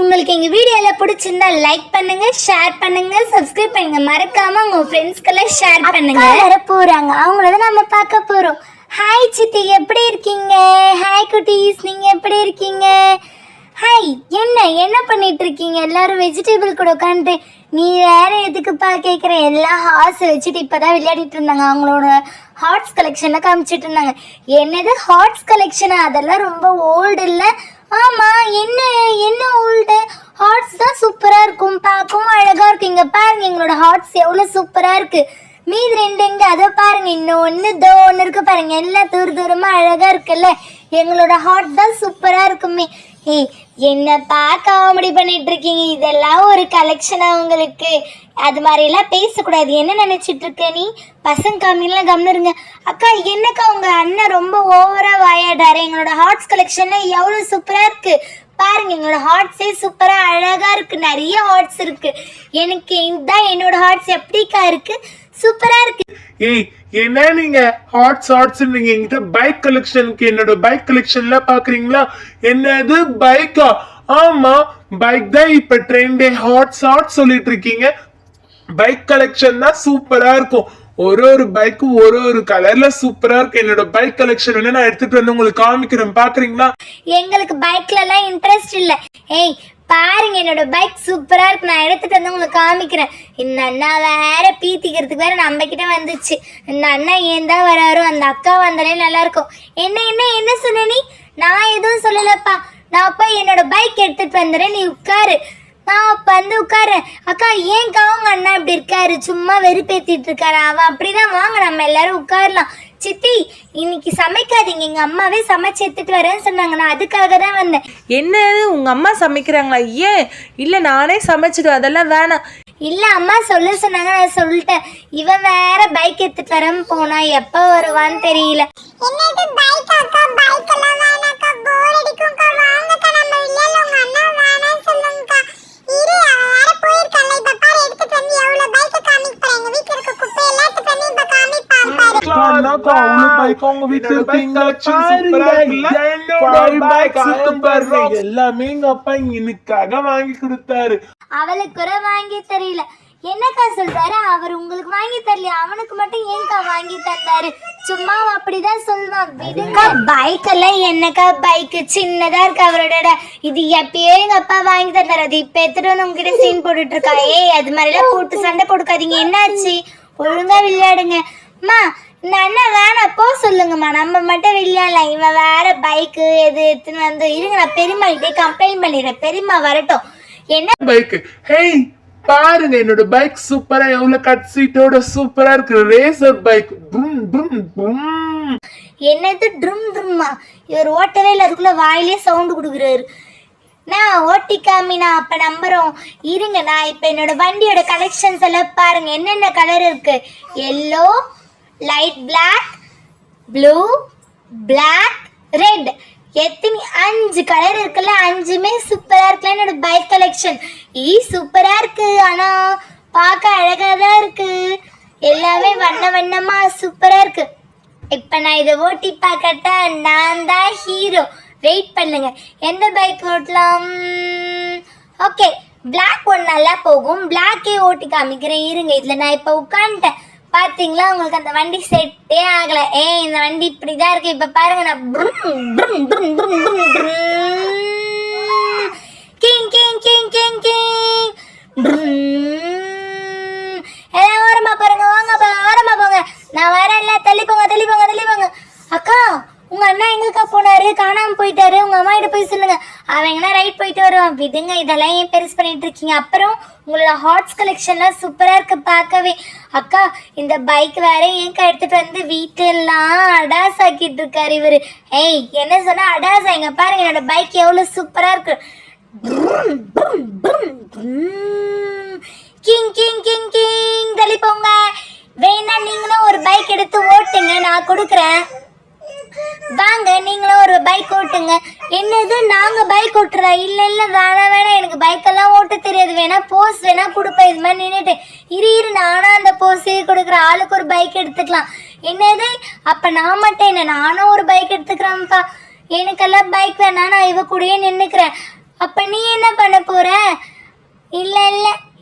உங்களுக்கு எங்க வீடியோல பிடிச்சிருந்தா லைக் பண்ணுங்க ஷேர் பண்ணுங்க சப்ஸ்கிரைப் பண்ணுங்க. மறக்காம உங்க ஃப்ரெண்ட்ஸ்க்கெல்லாம் ஷேர் பண்ணுங்க. வர போறாங்க. அவங்கள தான் நம்ம பார்க்க போறோம். ஹாய் சித்தி எப்படி இருக்கீங்க? ஹாய் குட்டீஸ் நீங்க எப்படி இருக்கீங்க? ஹாய் என்ன என்ன பண்ணிட்டு இருக்கீங்க? எல்லாரும் வெஜிடபிள் கூட உட்காந்து நீ வேற எதுக்குப்பா கேட்குற எல்லாம் ஹார்ஸ் வச்சுட்டு இப்பதான் விளையாடிட்டு இருந்தாங்க. அவங்களோட ஹார்ட்ஸ் கலெக்ஷனை காமிச்சிட்டு இருந்தாங்க. என்னது ஹார்ட்ஸ் கலெக்ஷனா அதெல்லாம் ரொம்ப ஓல்டு இல்ல. ஆமா என்ன என்ன ஓல்டு ஹார்ட்ஸ் தான் சூப்பரா இருக்கும். பார்க்கவும் அழகா இருக்கு இங்க பாருங்க எங்களோட ஹார்ட்ஸ் எவ்வளவு சூப்பரா இருக்கு. மீதி ரெண்டு எங்க அதை பாருங்க இன்னும் ஒன்று தோ ஒன்று இருக்கு பாருங்க. எல்லாம் தூர தூரமா அழகா இருக்குல்ல? எங்களோட ஹார்ட் தான் சூப்பரா இருக்குமே. ஏய் என்னப்பா காமெடி பண்ணிட்டு இருக்கீங்க. இதெல்லாம் ஒரு கலெக்ஷனா உங்களுக்கு. அது மாதிரி எல்லாம் பேசக்கூடாது. என்ன நினைச்சிட்டு இருக்க நீ? பசங்க காமிலாம் கம்னருங்க அக்கா என்னக்கா உங்க அண்ணன் ரொம்ப ஓவரா வாயாடாரு எங்களோட ஹார்ட்ஸ் கலெக்ஷன்ல எவ்வளவு சூப்பரா இருக்கு. பாருங்க எங்களோட ஹார்ட்ஸே சூப்பரா அழகா இருக்கு. நிறைய ஹார்ட்ஸ் இருக்கு. எனக்கு இதுதான் என்னோட ஹார்ட்ஸ் எப்படிக்கா இருக்கு? சூப்பரா இருக்கு. ஏய் என்ன நீங்க ஹாட்ஸ் ஹாட்ஸ் நீங்க என்கிட்ட பைக் கலெக்ஷனுக்கு என்னோட பைக் கலெக்ஷன்ல பாக்குறீங்களா? என்னது பைக்கா ஆமா பைக் தான் இப்ப ட்ரெண்டே ஹாட்ஸ் ஹாட் சொல்லிட்டு இருக்கீங்க. பைக் கலெக்ஷன் தான் சூப்பரா இருக்கும். ஒரு ஒரு பைக்கும் ஒரு ஒரு கலர்ல சூப்பரா இருக்கு. என்னோட பைக் கலெக்ஷன் வேணா நான் எடுத்துட்டு வந்து உங்களுக்கு காமிக்கிறேன். பாக்குறீங்களா? எங்களுக்கு பைக்ல எல்லாம் இன்ட்ரெஸ்ட் இல்ல. ஏய் பாருங்க என்னோட பைக் சூப்பரா இருக்கு. நான் எடுத்துட்டு வந்து உங்களுக்கு காமிக்கிறேன். இந்த அண்ணா வேற பீத்திக்கிறதுக்கு வேற நம்ம கிட்ட வந்துச்சு. இந்த அண்ணா ஏன் தான் வராரோ? அந்த அக்கா வந்தாலே நல்லா இருக்கும் என்ன என்ன என்ன சொன்ன நீ? நான் எதுவும் சொல்லலப்பா. நான் போய் என்னோட பைக் எடுத்துட்டு வந்துடுறேன். நீ உட்காரு. வந்து உட்காரேன் அக்கா ஏன்க்கா உங்க அண்ணா இப்படி இருக்காரு? சும்மா வெறுப்பேத்திட்டு இருக்காரு. அவன் அப்படிதான். வாங்க நம்ம எல்லாரும் உட்காரலாம். சித்தி இன்னைக்கு சமைக்காதீங்க. எங்க அம்மாவே சமைச்சு எடுத்துட்டு வரேன்னு சொன்னாங்க. நான் அதுக்காக தான் வந்தேன். என்னது உங்க அம்மா சமைக்கிறாங்களா? ஏன்? இல்ல நானே சமைச்சிடுவேன். அதெல்லாம் வேணாம். இல்ல அம்மா சொல்ல சொன்னாங்க. நான் சொல்லிட்டேன். இவன் வேற பைக் எடுத்துட்டு வரேன்னு போனா எப்ப வருவான்னு தெரியல. என்னது பைக் அக்கா? பைக் எல்லாம் வேணாக்கா? போர் அடிக்கும்க்கா பாருங்க எல்லாமே எங்க அப்பா எனக்காக வாங்கி கொடுத்தாரு அவளுக்கு கூட வாங்கி தெரியல. என்னக்கா சொல்றாரு? அவர் உங்களுக்கு வாங்கி தரலையா? அவனுக்கு மட்டும் ஏன்க்கா வாங்கி தந்தாரு? சும்மா அப்படிதான் சொல்லுவான் விடுங்க. பைக் எல்லாம் என்னக்கா பைக் சின்னதா இருக்கு அவரோட. இது எப்பயோ எங்க அப்பா வாங்கி தந்தாரு. அது இப்ப எடுத்துட்டு வந்து உங்ககிட்ட சீன் போட்டுட்டு இருக்கா ஏய் அது மாதிரி எல்லாம் போட்டு சண்டை போட்டுக்காதீங்க. என்னாச்சு? ஒழுங்கா விளையாடுங்க. அம்மா அண்ணன் வேணாம் போ சொல்லுங்கம்மா. நம்ம மட்டும் விளையாடலாம் இவன் வேற பைக்கு எது எடுத்துன்னு வந்து இருங்க நான் பெரியம்மா கிட்டே கம்ப்ளைண்ட் பண்ணிடுறேன். பெரியம்மா வரட்டும். என்ன? பைக் ஹேய் பாருங்க என்னோட பைக் சூப்பரா எவ்வளவு கட் சீட்டோட சூப்பரா இருக்கு. ரேசர் பைக் ப்ரும் ப்ரும் ப்ரும் என்னது ட்ரும் ட்ரும்மா இவர் ஓட்டவே இல்லை. அதுக்குள்ள வாயிலே சவுண்டு கொடுக்குறாரு. நான் ஓட்டி காமினா அப்ப நம்புறோம். இருங்க நான் இப்ப என்னோட வண்டியோட கலெக்ஷன்ஸ் எல்லாம் பாருங்க. என்னென்ன கலர் இருக்கு? Yellow light black blue black red எத்தனை அஞ்சு கலர் இருக்குல்ல அஞ்சுமே சூப்பராக இருக்குல்ல என்னோட பைக் கலெக்ஷன் ஈ சூப்பராக இருக்கு. ஆனால் பார்க்க அழகாக தான் இருக்கு. எல்லாமே வண்ண வண்ணமாக சூப்பராக இருக்கு. இப்போ நான் இதை ஓட்டி பார்க்கட்டா நான் தான் ஹீரோ வெயிட் பண்ணுங்க. எந்த பைக் ஓட்டலாம்? ஓகே பிளாக் ஒன் நல்லா போகும் பிளாக்கே ஓட்டி காமிக்கிறேன். இருங்க இதில் நான் இப்போ உட்காந்துட்டேன் பாத்தீங்களா? உங்களுக்கு அந்த வண்டி செட்டே ஆகல. ஏய் இந்த வண்டி இப்படிதான் இருக்கு. இப்ப பாருங்க நான் brum, brum, brum, brum, brum, brum. கிங் கிங் கிங் கிங் கிங். எல்லாம் ஓரமா பாருங்க வாங்க ஓரமாக ஓரமா போங்க. நான் வரேன்ல தள்ளி போங்க தள்ளி போங்க தள்ளி போங்க அக்கா உங்க அண்ணா எங்கக்கா போனாரு? காணாம போயிட்டாரு. உங்க அம்மா கிட்ட போய் அவன் அவங்கன்னா ரைட் போயிட்டு வருவான். விடுங்க இதெல்லாம் ஏன் பெருசு பண்ணிட்டு இருக்கீங்க? அப்புறம் உங்களோட ஹாட்ஸ் கலெக்ஷன்லாம் சூப்பரா இருக்கு பார்க்கவே. அக்கா இந்த பைக் வேற ஏன் எடுத்துட்டு வந்து வீட்டெல்லாம் அடாஸ் ஆக்கிட்டு இருக்காரு இவரு. ஏய் என்ன சொன்னா அடாஸ் ஆயிங்க. பாருங்க என்னோட பைக் எவ்வளவு சூப்பரா இருக்கு. கிங் கிங் கிங் கிங். தள்ளி போங்க. வேணா நீங்களும் ஒரு பைக் எடுத்து ஓட்டுங்க. நான் கொடுக்குறேன். வாங்க நீங்களும் ஒரு பைக் ஓட்டுங்க. என்னது நாங்க பைக் ஓட்டுறா இல்ல இல்ல வேணாம் வேணாம் எனக்கு பைக் எல்லாம் ஓட்ட தெரியாது. வேணா போஸ் வேணா கொடுப்பேன். இது மாதிரி நின்றுட்டு இரு இரு நானும் அந்த போஸே கொடுக்குறேன் ஆளுக்கு ஒரு பைக் எடுத்துக்கலாம். என்னது? அப்ப நான் மட்டும் என்ன நானும் ஒரு பைக் எடுத்துக்கிறேன்ப்பா. எனக்கெல்லாம் பைக் வேணா நான் இவ கூடயே நின்னுக்கிறேன். அப்ப நீ என்ன பண்ண போற?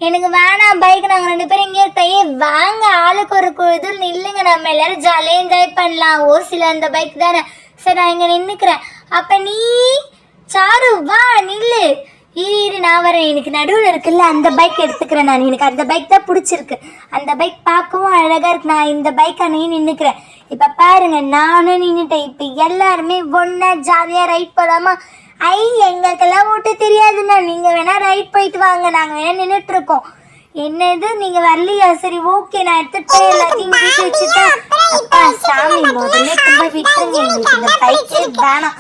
எனக்கு வேணாம் பைக் நாங்கள் ரெண்டு பேரும் இங்கே இருக்கையே வாங்க ஆளுக்கு ஒரு கு- இது நில்லுங்க. நம்ம எல்லாரும் ஜாலியாக என்ஜாய் பண்ணலாம். ஓ சில அந்த பைக் தானே. சரி நான் இங்கே நின்றுக்கிறேன் அப்போ நீ சாரு வா நில்லு. இரு இரு நான் வரேன். எனக்கு நடுவில் இருக்குல்ல அந்த பைக் எடுத்துக்கிறேன் நான். எனக்கு அந்த பைக் தான் பிடிச்சிருக்கு. அந்த பைக் பார்க்கவும் அழகாக இருக்கு. நான் இந்த பைக் அணையே நின்றுக்கிறேன் இப்போ பாருங்க நானும் நின்றுட்டேன் இப்போ எல்லாருமே ஒன்றா ஜாலியாக ரைட் போகலாமா ஐ எங்களுக்கெல்லாம் ஓட்ட தெரியாதுண்ணா. நீங்கள் வேணால் ரைட் போயிட்டு வாங்க. நாங்கள் வேணால் நின்றுட்டுருக்கோம் என்னது? நீங்கள் வரலையா? சரி ஓகே நான் எடுத்துட்டு போய் எல்லாத்தையும் வீட்டு வச்சுட்டேன் அப்பா சாமி முதல்ல திரும்ப விட்டுருங்க. எங்களுக்கு இந்த பைக்கே வேணாம்.